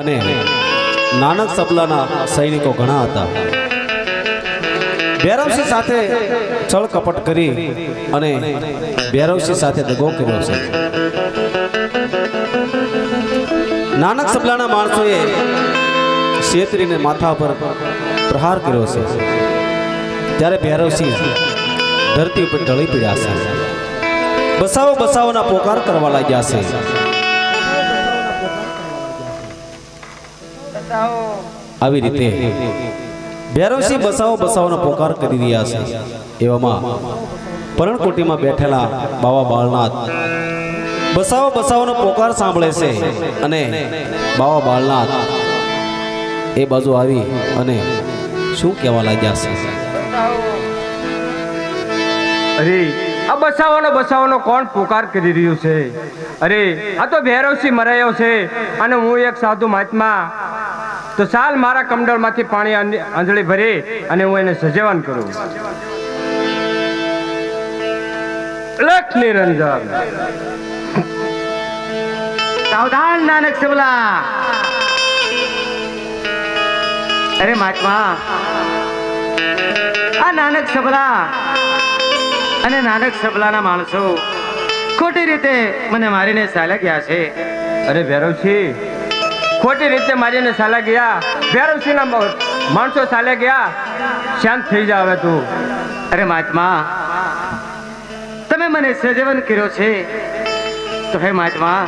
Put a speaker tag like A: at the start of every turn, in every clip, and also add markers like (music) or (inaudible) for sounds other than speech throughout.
A: અને નાનક સબલાના સૈનિકો ઘણા હતા. ભૈરવસિંહ સાથે છળ કપટ કરી અને ભૈરવસિંહ સાથે દગો કર્યો છે. નાનક સબલાના માણસોએ શેતરીને માથા પર પ્રહાર કર્યો છે. ત્યારે ભૈરવસિંહ ધરતી ઉપર ઢળી પડ્યા છે. બસાવો બસાવોના પોકાર કરવા લાગ્યા છે. આવી રીતે ભૈરવસિંહ બસાવો બસાવોનો પોકાર કરી રહ્યા છે. એવામાં પરણકોટીમાં બેઠેલા બાવા બાળનાથ બસાવો બસાવોનો પોકાર સાંભળે છે અને બાવા બાળનાથ એ બાજુ આવી અને શું કહેવા લાગ્યા છે?
B: અરે આ બસાવાનો બસાવાનો કોણ પોકાર કરી રહ્યું છે? અરે આ તો ભૈરવસિંહ મરાયો છે અને હું એક સાધુ મહાત્મા તો ચાલ મારા કમંડળમાંથી પાણી આંધ- આંધળી ભરી અને હું એને સજેવાન કરું. લખ નિરંજન.
C: સાવધાન નાનક સબલા અરે મહાત્મા. આ નાનક સબલા અને નાનક સબલાના માણસો ખોટી રીતે મને મારીને ચાલ્યા ગયા છે.
B: અરે ભૈરવસિંહ ખોટી રીતે મારીને ચાલ્યા ગયા. ભૈરવસિંહના માણસો ચાલ્યા ગયા. શાંત થઈ જા હવે તું.
C: અરે મહાત્મા તમે મને સજેવન કર્યો છે. તો હે મહાત્મા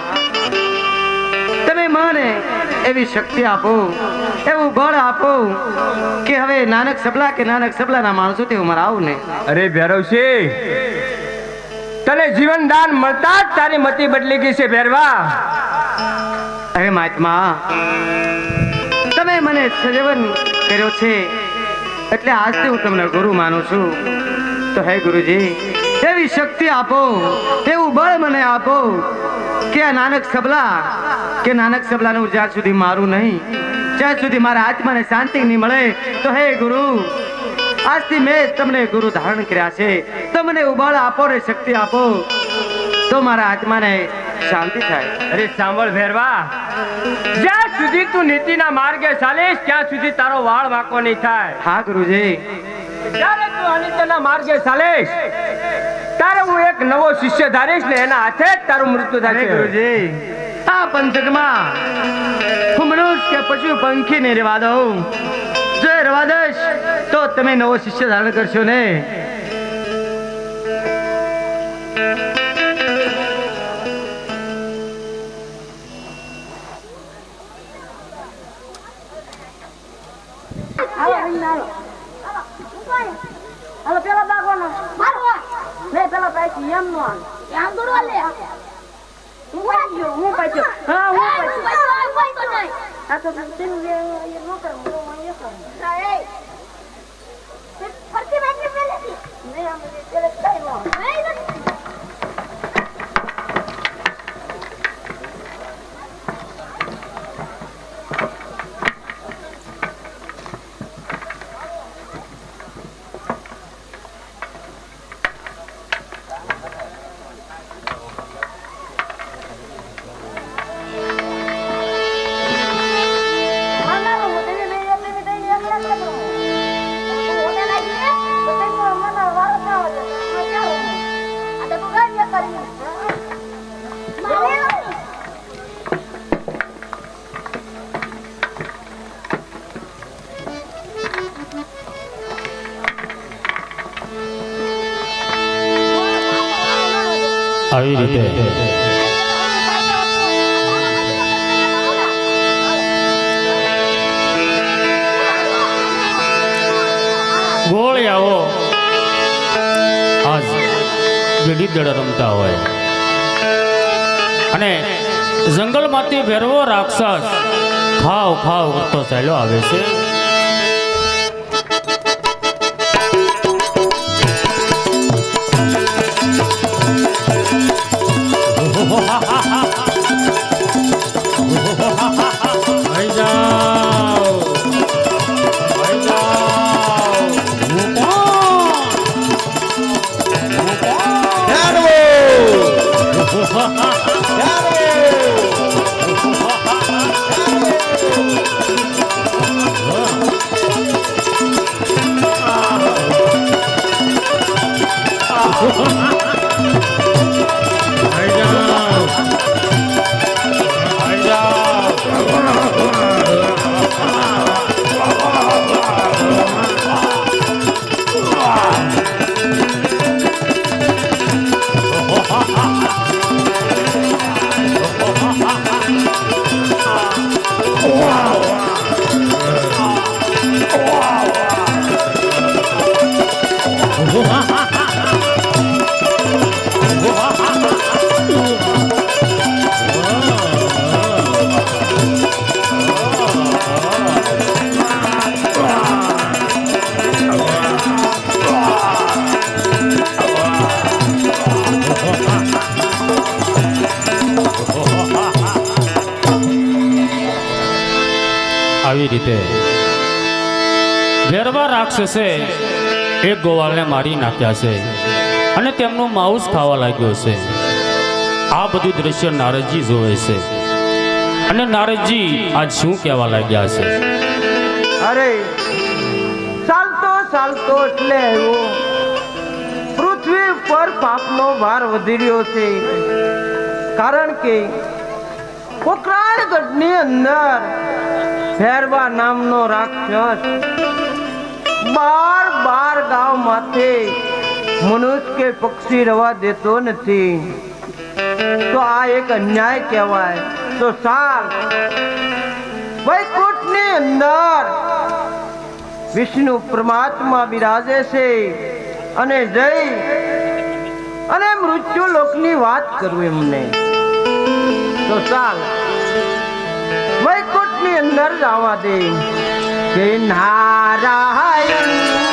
C: તમે મને એવી શક્તિ આપો એવું બળ આપો કે હવે નાનક સબલા કે નાનક સબલાના માણસોથી હું મરાવું ને.
B: અરે ભેરવસિંહ તને જીવન દાન મળતા જ તારી મતી બદલી ગઈ છે ભૈરવા.
C: મહાત્મા. તમે મને સજેવન કર્યો છે. એટલે આજથી હું તમને ગુરુ માનું છું. તો હે ગુરુજી એવી શક્તિ આપો એવું બળ મને આપો. કે નાનક સબલા, કે નાનક સબલાને હું જ્યાં સુધી મારું નહીં, જ્યાં સુધી મારા આત્માને શાંતિ નહીં મળે, તો હે ગુરુ, આજથી મેં તમને ગુરુ ધારણ કર્યા છે. તો મને ઉબાળ આપો ને શક્તિ આપો. તો મારા આત્માને શાંતિ થાય.
B: અરે સાંભળ ભેરવા. જ્યાં સુધી તું નીતિના માર્ગે ચાલીશ ત્યાં સુધી તારો વાળ વાંકો નહીં થાય.
C: હા ગુરુજી.
B: જ્યારે તું અનિત્યના માર્ગે ચાલીશ તારે હું એક નવો શિષ્ય ધારીશ ને એના હાથે જ તારું મૃત્યુ થશે
C: ગુરુજી. આ પંથકમાં હું મનુષ્ય કે પશુ પંખી ને રેવા દઉં. જો રેવા દઈશ તો તમે નવો શિષ્ય ધારણ કરશો ને.
D: એમ નો દોડવા લે હું પાછો હું પાછો હા હું પાછો હા તો તેનું જે એ નો કરું હું એ કરું. ફરતી બાકી પેલેથી નહીં આમ પેલે કઈ નો
A: ગોળિયાઓ. આજ ગીડી દડ રમતા હોય. અને જંગલમાંથી ભેરવો રાક્ષસ ખાવ ખાવ કરતો ચાલ્યો આવે છે.
E: રીતે. વેરવા રાક્ષસે એક ગોવાળને મારી નાખ્યા છે અને તેમનું માઉસ ખાવા લાગ્યો છે. આ બધું દ્રશ્ય નારદજી જોવે છે. અને નારદજી આજ શું કહેવા લાગ્યા છે?
F: અરે, ચાલતો ચાલતો એટલે આવ્યો પૃથ્વી પર પાપનો ભાર વધી રહ્યો છે. કારણ કે પોકરાણગઢની અંદર ભેરવા નામનો રાક્ષસ. બાર બાર ગામ માથે મનુષ્ય કે પક્ષી રવા દેતો નથી. તો આ એક અન્યાય કહેવાય. તો સાલ વૈકુંઠની અંદર વિષ્ણુ પરમાત્મા બિરાજે છે અને જઈ અને મૃત્યુ લોકની વાત કરું એમને. તો ચાલ વૈકુંઠની અંદર જવા દે. કે નારાયણ,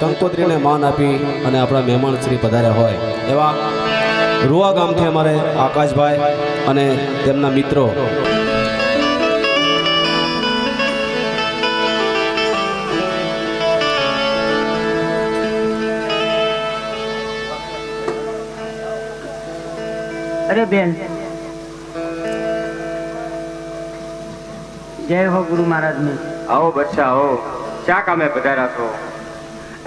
A: કંકોત્રીને માન આપી અને આપણા મહેમાન શ્રી પધાર્યા હોય. એવા રૂવા ગામથી અમારે આકાશભાઈ અને તેમના મિત્રો.
C: અરે બેન. જય હો ગુરુ મહારાજની.
F: આવો બચ્ચા આવો. ચા કામે પધાર્યા છો?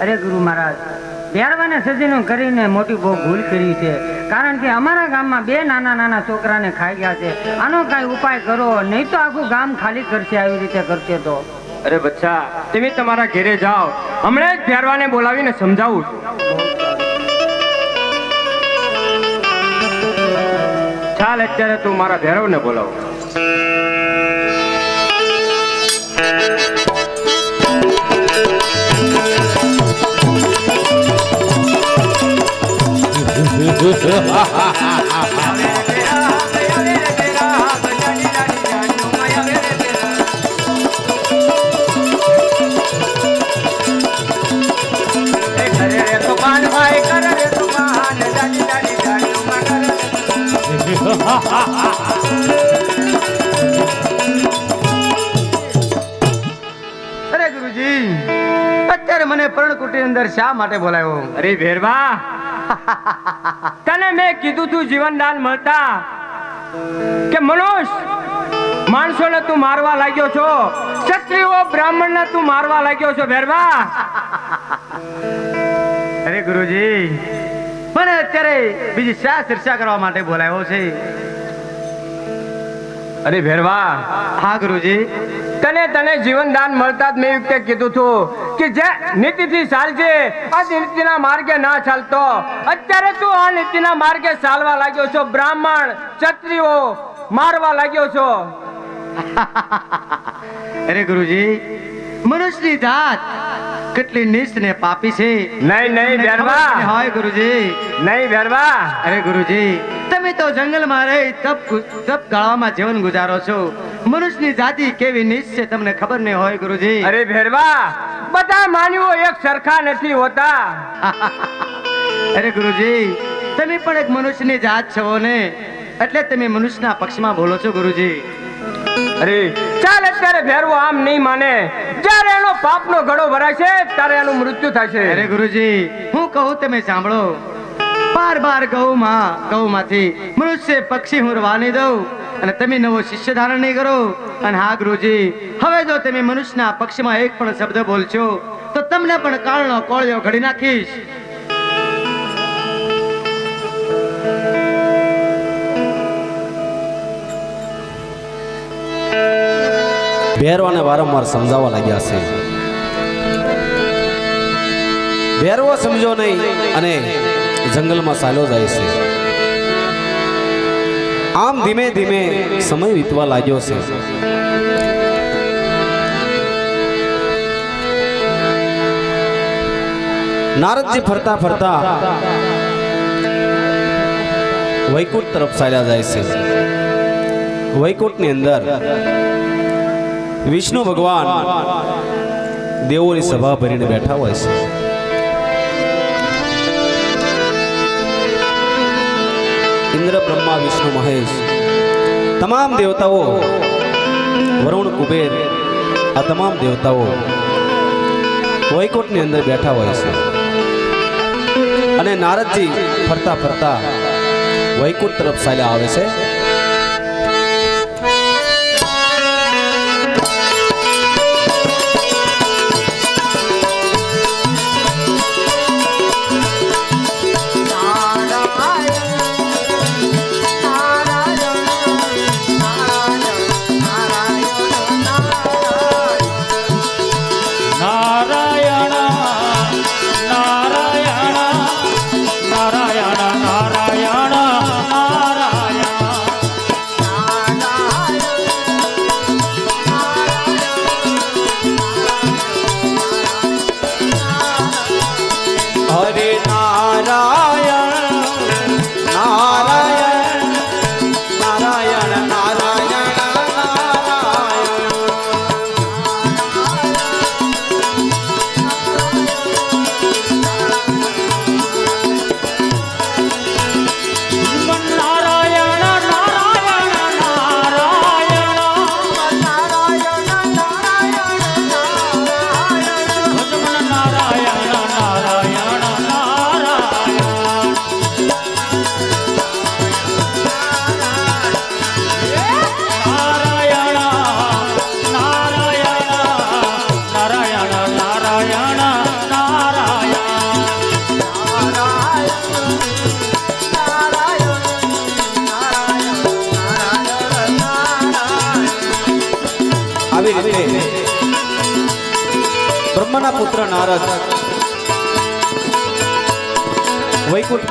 C: અરે ગુરુ મહારાજ ભેરવાને સજીનો કરીને મોટી બહુ ભૂલ કરી છે. કારણ કે અમારા ગામમાં બે નાના નાના છોકરાને ખાઈ ગયા છે. આનો કાંઈ ઉપાય કરો, નહીં તો આખું ગામ ખાલી કરશે આવી રીતે કરશે તો.
F: અરે બચ્ચા, તમે તમારા ઘેરે જાઓ. હમણાં જ ભેરવાને બોલાવીને સમજાવું ચાલ, અત્યારે તું મારા ભેરવને બોલાવ.
C: અરે ગુરુજી અત્યારે મને પર્ણકુટી અંદર શા માટે બોલાવ્યો?
F: અરે ભેરવા. (laughs) મેં કીધું તું જીવનદાન મળતા કે મનુષ્ય, માણસોને તું મારવા લાગ્યો છો, ક્ષત્રિયો, બ્રાહ્મણને તું મારવા લાગ્યો છો, ભેરવા.
C: અરે ગુરુજી, મને અત્યારે બીજી શા ચર્ચા કરવા માટે બોલાયો છે?
F: અરે ભેરવા,
C: હા ગુરુજી.
F: તને તને જીવનદાન મળતા જ મેં યુક્તે કીધું હતું કે જે નીતિથી ચાલજે આ નીતિના માર્ગે ના ચાલતો. અત્યારે તું આ નીતિના માર્ગે ચાલવા લાગ્યો છો બ્રાહ્મણ ક્ષત્રિયો મારવા લાગ્યો છો. (laughs)
C: અરે ગુરુજી મનુષ્યની જાત કેટલી નિષ્ઠ ને પાપી છે.
F: નહીં નહીં
C: ખબર હોય ગુરુજી.
F: નહીં બેરવા
C: અરે ગુરુજી તમે તો જંગલમાં રહી તપ તપ ગાળવામાં જીવન ગુજારો છો. મનુષ્યની જાતિ કેવી નીચ છે તમને ખબર નહીં હોય ગુરુજી?
F: અરે ભેરવા બધા માનવો એક સરખા નથી હોતા. (laughs)
C: અરે ગુરુજી તમે પણ એક મનુષ્યની જાત છો ને? એટલે તમે મનુષ્યના પક્ષમાં બોલો છો ગુરુજી.
F: અરે ચાલ અત્યારે ભેરવો આમ નહીં માને. જ્યારે એનો પાપનો ઘડો ભરાશે ત્યારે એનું મૃત્યુ થશે.
C: અરે ગુરુજી હું કહું તમે સાંભળો. બાર બાર ગૌમાં ગૌમાંથી મનુષ્ય પક્ષી હું રવાની દઉં. અને તમે નવો શિષ્ય ધારણ નહીં કરો. અને હા, ગુરુજી, હવે જો તમે મનુષ્યના પક્ષમાં એક પણ શબ્દ બોલશો, તો તમને પણ કાળનો કોળિયો ઘડી નાખીશ.
A: ભેરવાને વારંવાર સમજાવવા લાગ્યા છે. ભેરવો સમજો નહીં અને જંગલમાં ચાલ્યો જાય છે. આમ ધીમે ધીમે સમય વીતવા લાગ્યો છે. નારદજી ફરતા ફરતા વૈકુંઠ તરફ ચાલ્યા જાય છે. વૈકુંઠની અંદર વિષ્ણુ ભગવાન દેવોની સભા ભરીને બેઠા હોય છે. ઇન્દ્ર બ્રહ્મા વિષ્ણુ મહેશ. તમામ દેવતાઓ, વરુણ, કુબેર, આ તમામ દેવતાઓ વૈકુંઠની અંદર બેઠા હોય છે. અને નારદજી ફરતા ફરતા વૈકુંઠ તરફ ચાલ્યા આવે છે.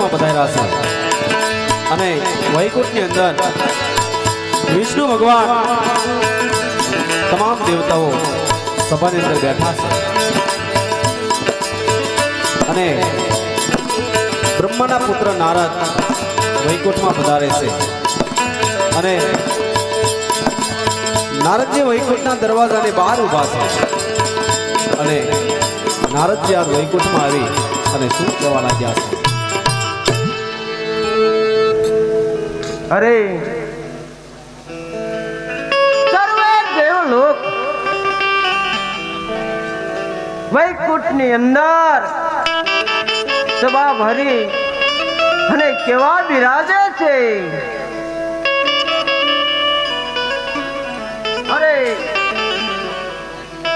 A: વૈકુંઠમાં પધાર્યા છે. અને વૈકુંઠની અંદર વિષ્ણુ ભગવાન તમામ દેવતાઓ સભાની અંદર બેઠા છે. અને બ્રહ્માના પુત્ર નારદ વૈકુંઠમાં પધારે છે. અને નારદજી વૈકુંઠના દરવાજાની બહાર ઊભા છે. અને નારદજી આ વૈકુંઠમાં આવી અને શું કહેવા લાગ્યા છે?
F: અરે. સર્વે દેવલોક વૈકુંઠની અંદર સભા ભરી અને કેવા બિરાજે છે. અરે.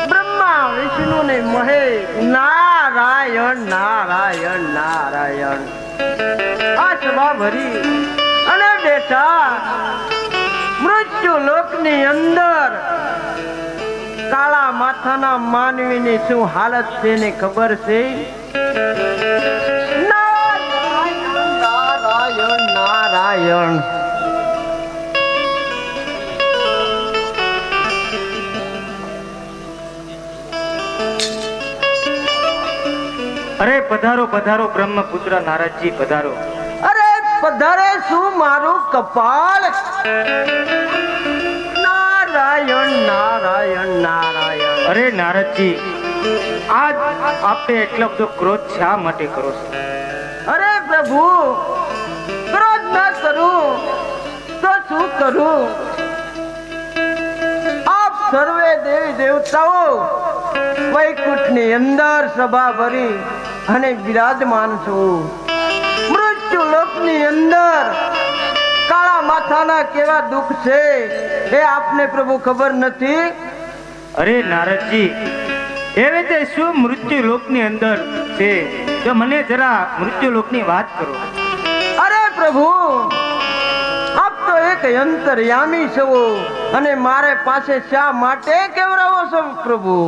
F: બ્રહ્મા, વિષ્ણુ ને મહેશ, નારાયણ નારાયણ નારાયણ. આ સભા ભરી બેઠા મૃત્યુ લોકની અંદર કાળા માથાના માનવીની શું હાલત છે ને ખબર છે?
G: અરે પધારો પધારો, બ્રહ્મપુત્ર નારદજી, પધારો.
F: પધારે શું મારું કપાળ? નારાયણ નારાયણ નારાયણ.
G: અરે નારદજી આજ આપે એટલો બધો ક્રોધ શા માટે કરો છો?
F: અરે પ્રભુ ક્રોધ ના કરું. તો શું કરું? આપ સર્વે દેવી દેવતાઓ વૈકુંઠની અંદર સભા ભરી અને બિરાજમાન છો. મૃત્યુ લોકની અંદર કાળા માથાના કેવા દુઃખ છે એ આપને પ્રભુ ખબર નથી?
G: અરે નારદજી એવી રીતે શું મૃત્યુ લોકની અંદર છે? તો મને જરા મૃત્યુ લોકની વાત કરો.
F: અરે પ્રભુ આપ તો એક અંતર્યામી છો અને મારે પાસે શા માટે કેવરાવો છો પ્રભુ?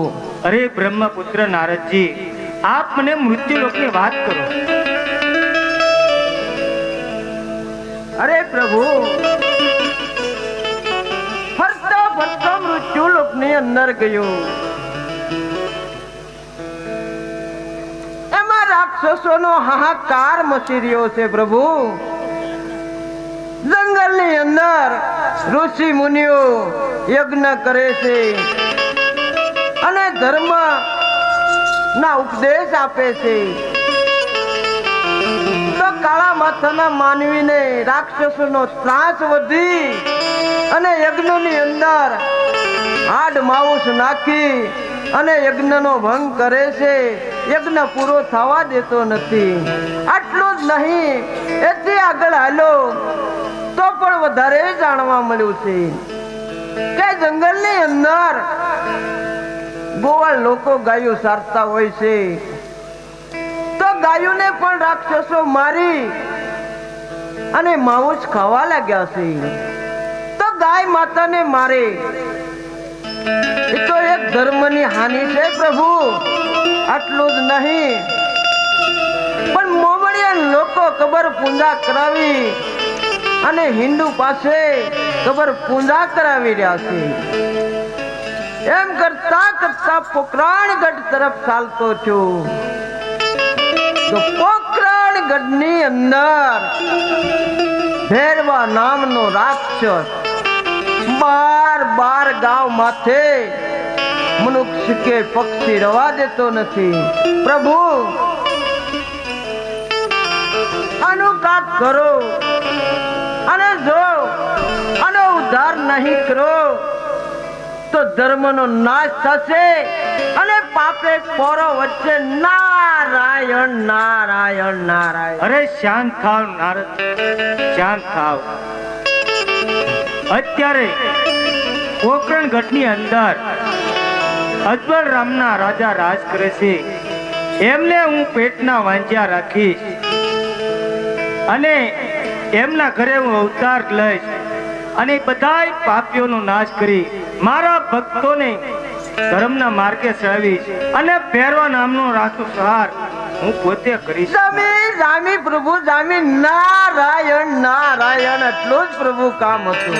G: અરે બ્રહ્મપુત્ર નારદજી આપ મને મૃત્યુ લોકની વાત કરો.
F: અરે પ્રભુ. ફરતા ફરતો મૃત્યુ લોકની અંદર ગયો. એમાં રાક્ષસોનો હાહાકાર મચી રહ્યો છે પ્રભુ. જંગલની અંદર ઋષિ મુનિઓ યજ્ઞ કરે છે અને ધર્મ ના ઉપદેશ આપે છે. તો કાળા માથાના માનવીને રાક્ષસોનો ત્રાસ વધી અને યજ્ઞની અંદર હાડ માઉસ નાખી અને યજ્ઞનો ભંગ કરે છે. યજ્ઞ પૂરો થવા દેતો નથી. આટલું જ નહીં, એથી આગળ હાલો. તો પણ વધારે જાણવા મળ્યું છે કે જંગલની અંદર ગોવાળ લોકો ગાયો સારતા હોય છે. ગાયોને પણ રાક્ષસો મારી અને માંસ ખાવા લાગ્યા છે. તો ગાય માતાને મારે. એ તો એક ધર્મની હાનિ છે પ્રભુ. આટલું જ નહીં. પણ મોમડિયા લોકો કબર પૂજા કરાવી અને હિન્દુ પાસે કબર પૂજા કરાવી રહ્યા છે. એમ કરતા કરતા પોકરાણગઢ તરફ ચાલતો છું તો પ્રભુ આનું કરો અને જો આનો ઉદ્ધાર નહીં કરો, તો ધર્મનો નાશ થશે અને પાપે પોરો વચ્ચે નારાયણ નારાયણ નારાયણ.
G: અરે શાંત થાવ નારદ શાંત થાવ અત્યારે કોકરણ ગઢની અંદર અજબલ રામના રાજા રાજ કરે છે. એમને હું પેટના વાંચ્યા રાખીશ અને એમના ઘરે હું અવતાર લઈશ અને બધાય પાપીઓનો નાશ કરી મારા ભક્તોને ધર્મના માર્ગે સેવી અને પહેરવા નામનો રાસુ સહાર હું પોતે કરીશ.
F: સ્વામી જામી પ્રભુ સ્વામી નારાયણ નારાયણ એટલું જ પ્રભુ કામ હતું.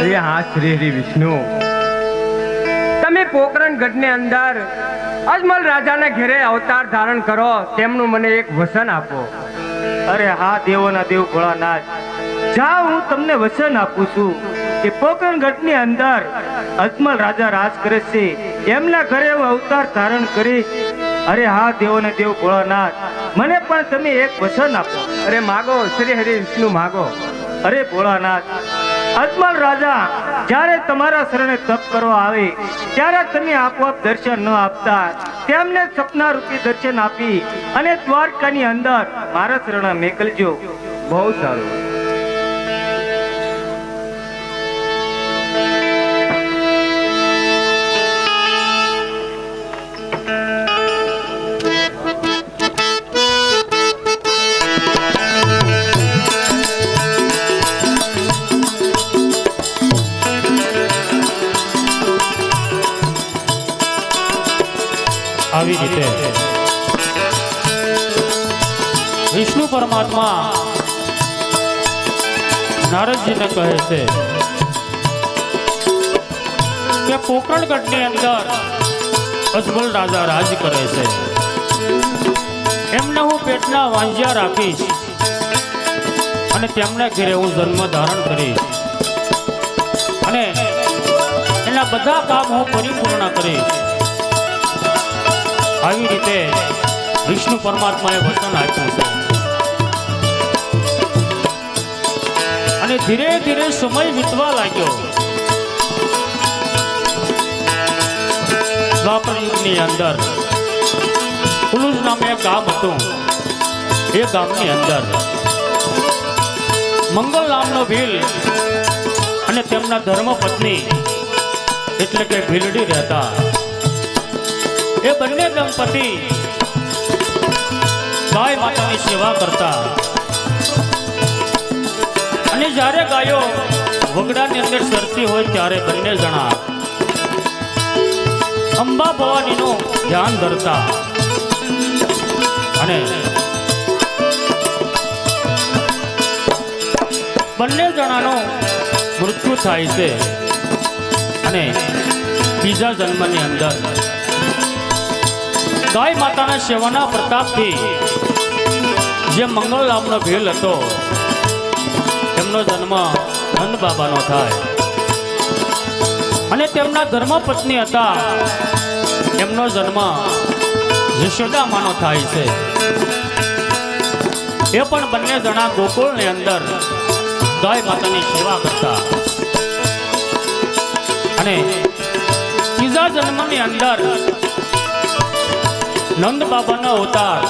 F: અરે હા શ્રી હરિ વિષ્ણુ. તમે પોકરણ ગઢની અંદર અજમલ રાજાના ઘેરે અવતાર ધારણ કરો તેમનું મને એક વસન આપો.
G: અરે હા દેવોના દેવ ભોળાનાથ જા હું તમને વચન આપું છું. કે પોકરણગઢની અંદર અજમલ રાજા રાજ કરે છે. એમના ઘરે એવો અવતાર ધારણ કરીશ અરે હા દેવો ને દેવ ભોળાનાથ મને પણ તમે એક વચન આપો.
F: અરે માગો શ્રી હરિ વિષ્ણુ માગો.
G: અરે ભોળાનાથ અજમલ રાજા જ્યારે તમારા શરણે તપ કરવા આવે ત્યારે તમે આપોઆપ દર્શન ન આપતા. તેમને સપના રૂપી દર્શન આપી અને દ્વારકાની અંદર મારા શરણે મેકલજો.
F: બહુ સારું.
E: આવી રીતે. વિષ્ણુ પરમાત્મા નારદજીને કહે છે કે પોકરણગઢની અંદર અજમલ રાજા રાજ કરે છે. એમને હું પેટના વાંજ્યા રાખીશ અને તેમને ઘેરે હું જન્મ ધારણ કરીશ. અને એના બધા કામ હું પરિપૂર્ણ કરીશ. આવી રીતે વિષ્ણુ પરમાત્માએ વચન આપ્યું છે. અને ધીરે ધીરે સમય વીતવા લાગ્યો. યુગની અંદર કુલુજ નામે એક ગામ હતું. એ ગામની અંદર મંગલ નામનો ભીલ અને તેમના ધર્મપત્ની એટલે કે ભીલડી રહેતા. એ બંને દંપતી. ગાય માતાની સેવા કરતા. અને જ્યારે ગાયો વગડાની અંદર સરતી હોય ત્યારે બંને જણા અંબા ભવાનીનું ધ્યાન ધરતા. અને બંને જણાનું મૃત્યુ થાય છે. અને બીજા જન્મની અંદર ગાય માતાના સેવાના પ્રતાપથી જે મંગળ નામનો ભેલ હતો, તેમનો જન્મ નંદ બાબાનો થાય. અને તેમના ધર્મપત્ની હતા, એમનો જન્મ યશોદામાનો થાય છે. એ પણ બંને જણા ગોકુળની અંદર ગાય માતાની સેવા કરતા. અને ત્રીજા જન્મની અંદર નંદ બાબાનો અવતાર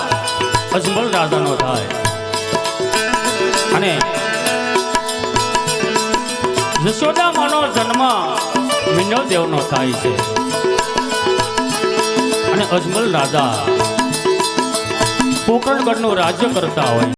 E: અજમલ રાજાનો થાય. અને યશોદામાનો જન્મ મિનો દેવનો થાય છે. અને અજમલ રાજા પોકરણગઢનું રાજ્ય કરતા હોય.